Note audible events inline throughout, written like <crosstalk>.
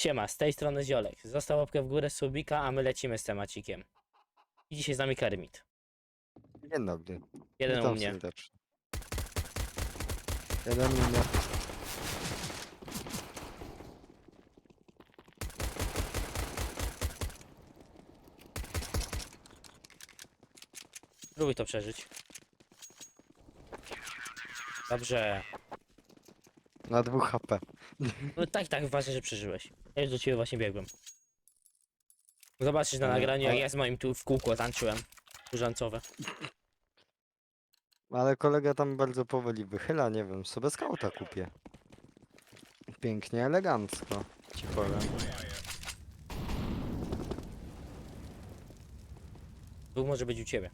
Siema, z tej strony Ziolek. Został łapkę w górę subika, a my lecimy z temacikiem. I dzisiaj z nami Kermit. Dzień dobry. Jeden u mnie. serdecznie. Jeden u mnie. Spróbuj to przeżyć. Dobrze. Na dwóch HP. No tak, tak, ważne, że przeżyłeś. Już do ciebie właśnie biegłem. Zobaczysz na Ale- nagraniu, jak ale- ja z moim tu w kółko tańczyłem. Różańcowe. Ale kolega tam bardzo powoli wychyla, nie wiem, sobie skauta kupię. Pięknie, elegancko. Ci powiem. Tu może być u ciebie.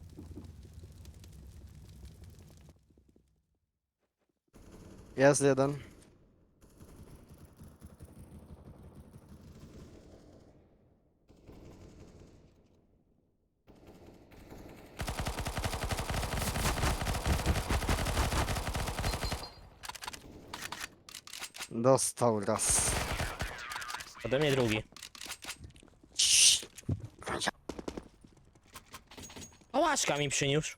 Jest jeden. Dostał raz. Ode mnie drugi. Pałaszka mi przyniósł.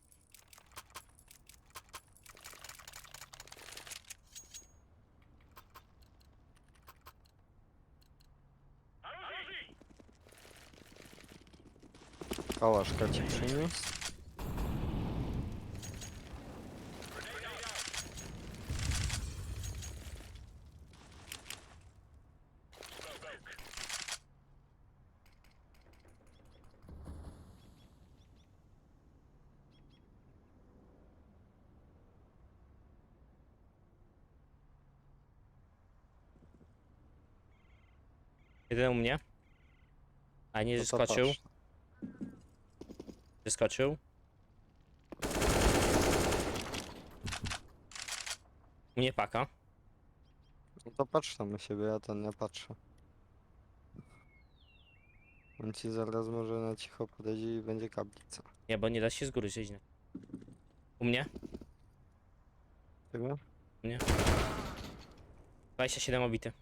Kałaszka ci przyniósł. Jeden u mnie. A nie No to zeskoczył. patrz. Zeskoczył. U mnie paka. No to patrz tam na siebie, ja ten nie patrzę. On ci zaraz może na cicho podejdzie i będzie kaplica. Nie, bo nie da się z góry zejść. U mnie? Chyba? 27 obity.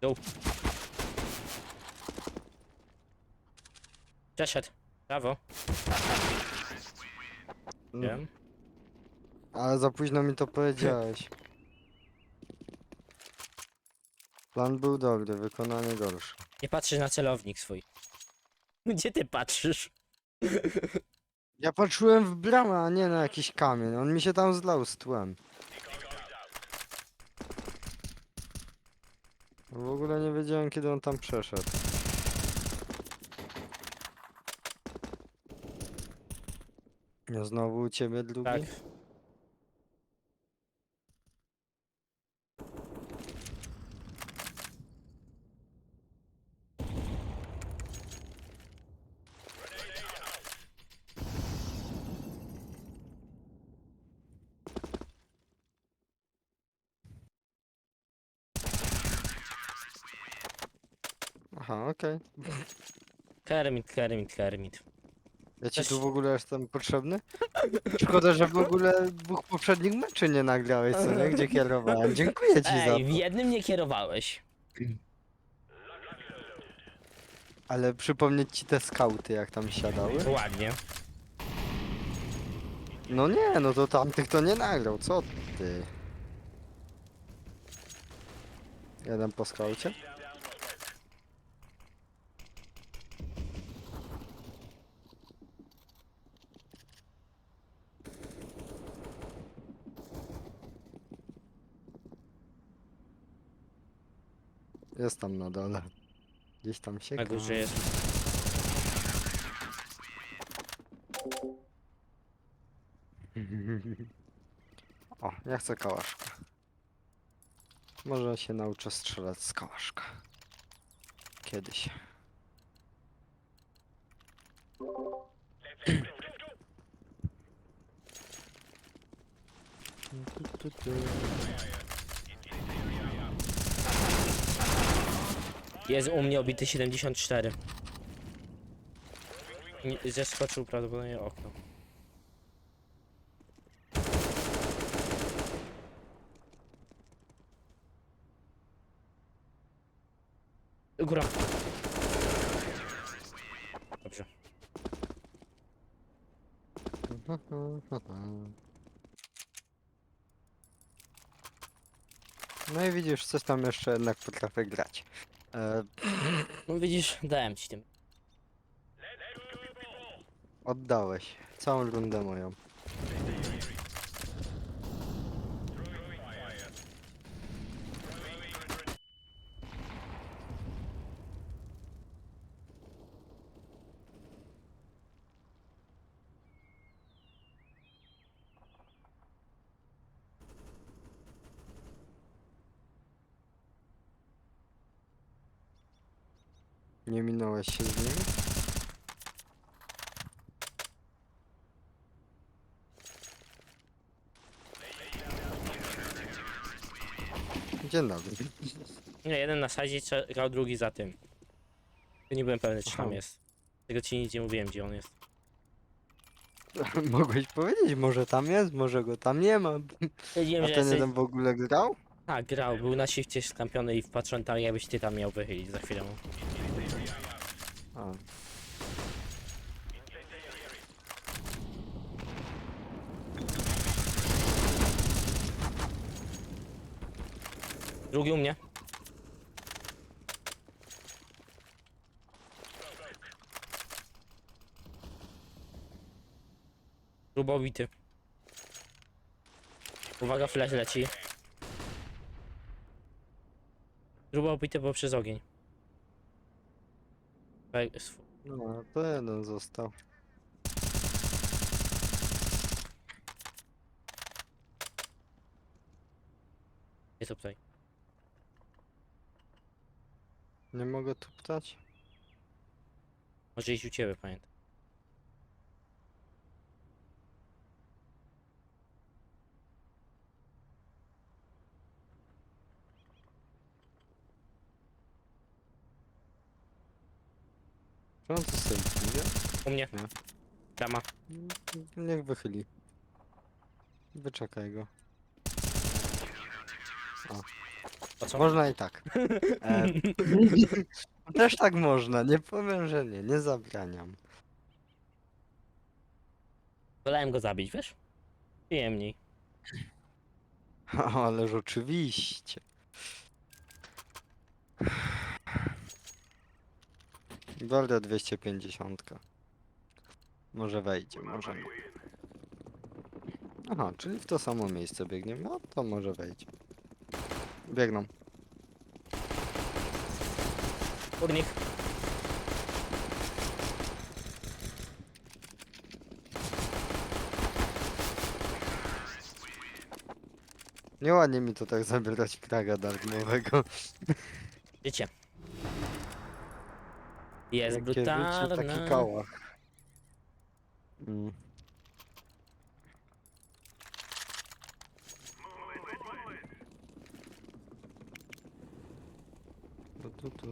Dół. Przeszedł. Brawo. No, Wiem. ale za późno mi to powiedziałeś. Plan był dobry, wykonanie gorsze. Nie patrzysz na celownik swój. <laughs> Gdzie ty patrzysz? Ja patrzyłem w bramę, a nie na jakiś kamień. On mi się tam zlał z tłem. W ogóle nie wiedziałem kiedy on tam przeszedł. Ja znowu u ciebie drugi? Tak. Aha, okej. Kermit, Kermit, Kermit. Ja ci Też- tu w ogóle jestem potrzebny? Szkoda, że w ogóle dwóch poprzednich meczy nie nagrałeś, co nie? Gdzie kierowałem. Dziękuję ci za Ej, w to. jednym nie kierowałeś. Ale przypomnieć ci te skauty, jak tam siadały? Ładnie. No nie, no to tamtych to nie nagrał, co ty? Jeden po skaucie? Jest tam na dole. Gdzieś tam się Na górze jest. <laughs> O, ja chcę kałaszka. Może się nauczę strzelać z kałaszka. Kiedyś. <clears throat> Jest u mnie obity 74. Nie, zeskoczył prawdopodobnie okno. Góra. Dobrze. No i widzisz, coś tam jeszcze jednak potrafię grać. E, No widzisz, dałem ci tym. oddałeś całą rundę moją. Nie minąłeś się z nim? Dzień dobry. Nie, jeden na sadzie czekał, drugi za tym. Nie byłem pewny, czy tam Aha. jest. Tego ci nic nie mówiłem, gdzie on jest. <laughs> Mogłeś powiedzieć, może tam jest, może go tam nie ma. Stwierdziłem, A że ten jesteś... jeden w ogóle grał? A, grał, był na shifcie skampiony i wpatrzyłem tam, jakbyś ty tam miał wychylić za chwilę. Drugi u mnie. Grubowity. Uwaga, flash leci. Grubowity poprzez ogień. Sw- No, to jeden został. Jest tutaj. Nie mogę tu ptać? Może iść u ciebie, pamiętam. Czy on tu idzie? U mnie. Nie. Dama. Niech wychyli. Wyczekaj go. Po co? Można i tak. <laughs> E, <laughs> też tak można, nie powiem, że nie, nie zabraniam. Wolałem go zabić, wiesz? Przyjemniej. <laughs> Ależ oczywiście. Golda 250. Może wejdzie, może nie. Aha, czyli w to samo miejsce biegniemy, no to może wejdzie. Biegną. Urnik. Nieładnie mi to tak zabierać kraga darmowego. Wiecie. <laughs> Jest Jakie życie, taki brutalne. kałach. Mm. Tu, tu.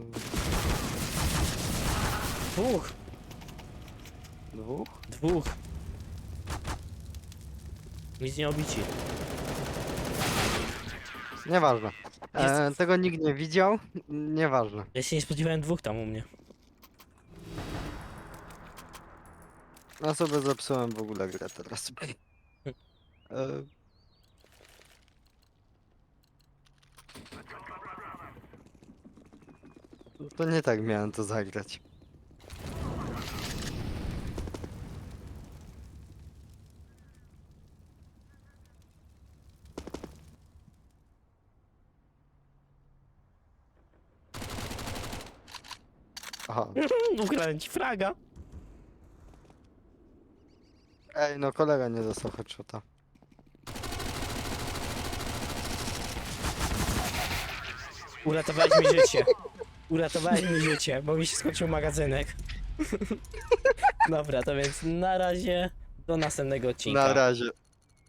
Dwóch. Dwóch? Dwóch. Nic nie obici. Nieważne. Jest- E, tego nikt nie widział. Nieważne. Ja się nie spodziewałem dwóch tam u mnie. Ja sobie zepsułem w ogóle grę teraz. <laughs> E, to nie tak miałem to zagrać. Aha. <laughs> Ukradłem ci fraga. Ej, no kolega nie dostał headshota. Uratowałeś mi życie. <laughs> Uratowałeś mi życie, bo mi się skończył magazynek. <laughs> Dobra, to więc na razie do następnego odcinka. Na razie.